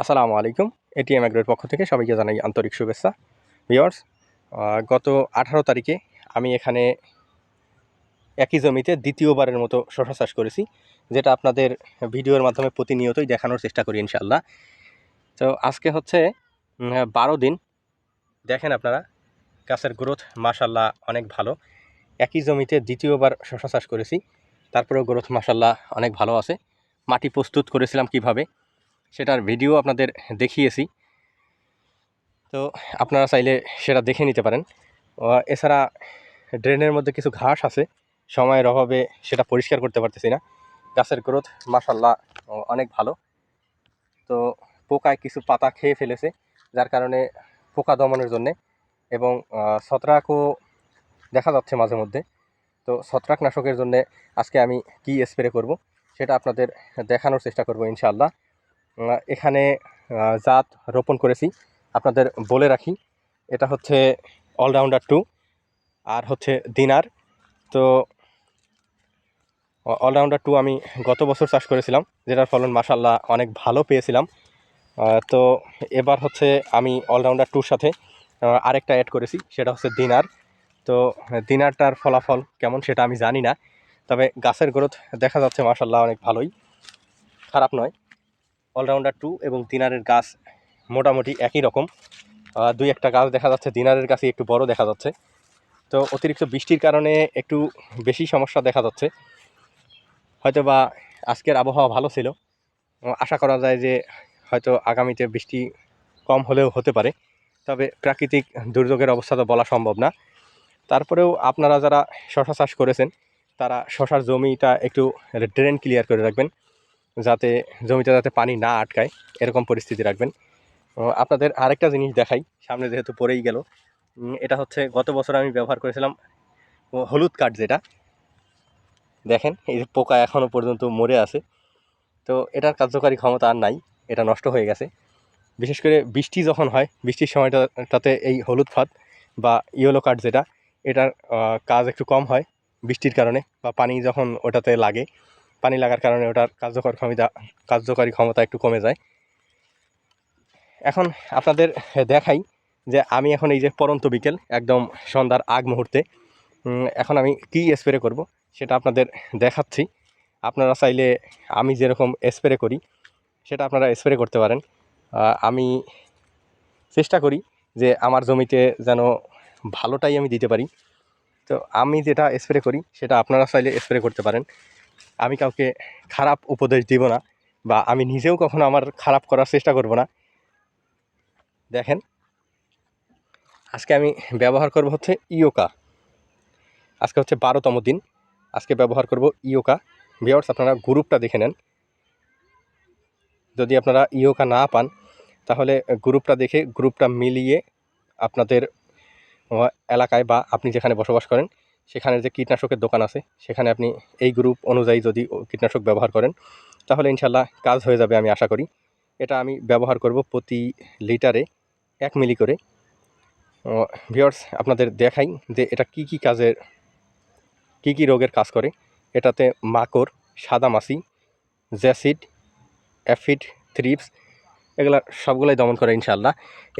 আসসালামু আলাইকুম। এটিএম অ্যাগ্রোর পক্ষ থেকে সবাইকে জানাই আন্তরিক শুভেচ্ছা। ভিওর্স গত আঠারো তারিখে আমি এখানে একই জমিতে দ্বিতীয়বারের মতো শশা চাষ করেছি, যেটা আপনাদের ভিডিওর মাধ্যমে প্রতিনিয়তই দেখানোর চেষ্টা করি ইনশাল্লাহ তো আজকে হচ্ছে বারো দিন। দেখেন আপনারা, গাছের গ্রোথ মাশাল্লাহ অনেক ভালো। একই জমিতে দ্বিতীয়বার শশা চাষ করেছি, তারপরেও গ্রোথ মাশাল্লাহ অনেক ভালো আছে। মাটি প্রস্তুত করেছিলাম কীভাবে সেটার ভিডিও আপনাদের দেখিয়েছি। তো আপনারা চাইলে সেটা দেখে নিতে পারেন। এছাড়া ড্রেনের মধ্যে কিছু ঘাস আছে। সময়ের অভাবে সেটা পরিষ্কার করতে পারতেছি না। গাছের গ্রোথ মাসাল্লাহ অনেক ভালো। তো পোকায় কিছু পাতা খেয়ে ফেলেছে, যার কারণে পোকা দমনের জন্যে। এবং ছত্রাকও দেখা যাচ্ছে মাঝে মধ্যে। তো ছত্রাকনাশকের জন্যে আজকে আমি কি স্প্রে করব, সেটা আপনাদের দেখানোর চেষ্টা করব ইনশাআল্লাহ। এখানে জাত রোপণ করেছি। আপনাদের বলে রাখি, এটা হচ্ছে অলরাউন্ডার টু, আর হচ্ছে দিনার। তো অলরাউন্ডার টু আমি গত বছর চাষ করেছিলাম, যেটার ফলন মাসাল্লাহ অনেক ভালো পেয়েছিলাম। তো, এবার হচ্ছে আমি অলরাউন্ডার টুর সাথে আরেকটা অ্যাড করেছি, সেটা হচ্ছে দিনার। তো, দিনারটার ফলাফল কেমন সেটা আমি জানি না, তবে গাছের গ্রোথ দেখা যাচ্ছে মাসাল্লাহ অনেক ভালোই। খারাপ নয়। অলরাউন্ডার টু এবং দিনারের গাছ মোটামুটি একই রকম। দুই একটা গাছ দেখা যাচ্ছে, দিনারের কাছে একটু বড় দেখা যাচ্ছে। তো অতিরিক্ত বৃষ্টির কারণে একটু বেশি সমস্যা দেখা যাচ্ছে। হয়তো বা আজকের আবহাওয়া ভালো ছিল। আশা করা যায় যে হয়তো আগামীতে বৃষ্টি কম হলেও হতে পারে। তবে প্রাকৃতিক দুর্যোগের অবস্থা তো বলা সম্ভব না। তারপরেও আপনারা যারা শশা চাষ করেছেন, তারা শশার জমিটা একটু ড্রেন ক্লিয়ার করে রাখবেন। যাতে জমিতে যাতে পানি না আটকায়, এরকম পরিস্থিতি রাখবেন। আপনাদের আরেকটা জিনিস দেখাই, সামনে যেহেতু পড়েই গেল। এটা হচ্ছে গত বছর আমি ব্যবহার করেছিলাম হলুদ কাঠ যেটা। দেখেন, এই যে পোকা এখনও পর্যন্ত মরে আছে। তো এটার কার্যকারী ক্ষমতা আর নাই, এটা নষ্ট হয়ে গেছে। বিশেষ করে বৃষ্টি যখন হয়, বৃষ্টির সময়টাতে এই হলুদ ফাঁদ বা ইয়েলো কাঠ যেটা, এটার কাজ একটু কম হয় বৃষ্টির কারণে বা পানি যখন ওটাতে লাগে পানি লাগার কারণে ওটার কার্যকর ক্ষমতা, কার্যকারী ক্ষমতা একটু কমে যায়। এখন আপনাদের দেখাই যে আমি এখন এই যে পরন্ত বিকেল, একদম সন্ধ্যার আগ মুহূর্তে এখন আমি কী স্প্রে করব সেটা আপনাদের দেখাচ্ছি। আপনারা চাইলে আমি যেরকম স্প্রে করি, সেটা আপনারা স্প্রে করতে পারেন। আমি চেষ্টা করি যে আমার জমিতে যেন ভালোটাই আমি দিতে পারি। তো আমি যেটা স্প্রে করি, সেটা আপনারা চাইলে স্প্রে করতে পারেন। আমি কাউকে খারাপ উপদেশ দিব না বা আমি নিজেও কখনো আমার খারাপ করার চেষ্টা করব না। দেখেন, আজকে আমি ব্যবহার করব হচ্ছে ইয়োকা। আজকে হচ্ছে বারোতম দিন। আজকে ব্যবহার করব ইয়োকা। ভিওর্স আপনারা গ্রুপটা দেখে নেন। যদি আপনারা ইয়োকা না পান, তাহলে গ্রুপটা দেখে গ্রুপটা মিলিয়ে আপনাদের এলাকায় বা আপনি যেখানে বসবাস করেন সেখানে যে কীটনাশকের দোকান আছে, সেখানে আপনি এই গ্রুপ অনুযায়ী যদি কীটনাশক ব্যবহার করেন, তাহলে ইনশাল্লাহ কাজ হয়ে যাবে আমি আশা করি। এটা আমি ব্যবহার করব প্রতি লিটারে এক মিলি করে। ভিওর্স আপনাদের দেখাই যে এটা কি কি কাজের, কি কি রোগের কাজ করে। এটাতে মাকড়, সাদামাছি, জ্যাসিড, অ্যাফিড, থ্রিপস, এগুলো সবগুলোই দমন করে ইনশাল্লাহ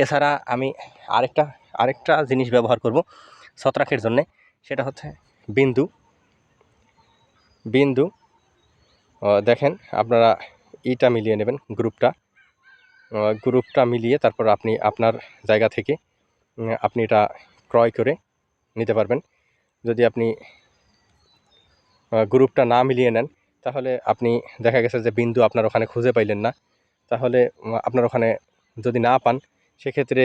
এছাড়া আমি আরেকটা আরেকটা জিনিস ব্যবহার করব ছত্রাকের জন্যে। সেটা হচ্ছে বিন্দু। বিন্দু দেখেন আপনারা ইটা মিলিয়ে নেবেন গ্রুপটা। গ্রুপটা মিলিয়ে তারপর আপনি আপনার জায়গা থেকে আপনি এটা ক্রয় করে নিতে পারবেন। যদি আপনি গ্রুপটা না মিলিয়ে নেন, তাহলে আপনি দেখা গেছে যে বিন্দু আপনার ওখানে খুঁজে পাইলেন না। তাহলে আপনার ওখানে যদি না পান, সেক্ষেত্রে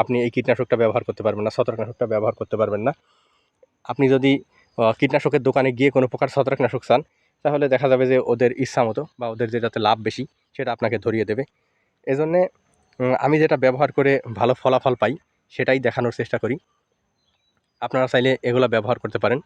আপনি এই কীটনাশকটা ব্যবহার করতে পারবেন না, ছত্রাকনাশকটা ব্যবহার করতে পারবেন না। আপনি যদি কীটনাশকের দোকানে গিয়ে কোনো প্রকার ছত্রাকনাশক চান, তাহলে দেখা যাবে যে ওদের ইচ্ছা মতো বা ওদের যেটাতে লাভ বেশি, সেটা আপনাকে ধরিয়ে দেবে। এজন্যে আমি যেটা ব্যবহার করে ভালো ফলাফল পাই, সেটাই দেখানোর চেষ্টা করি। আপনারা চাইলে এগুলো ব্যবহার করতে পারেন।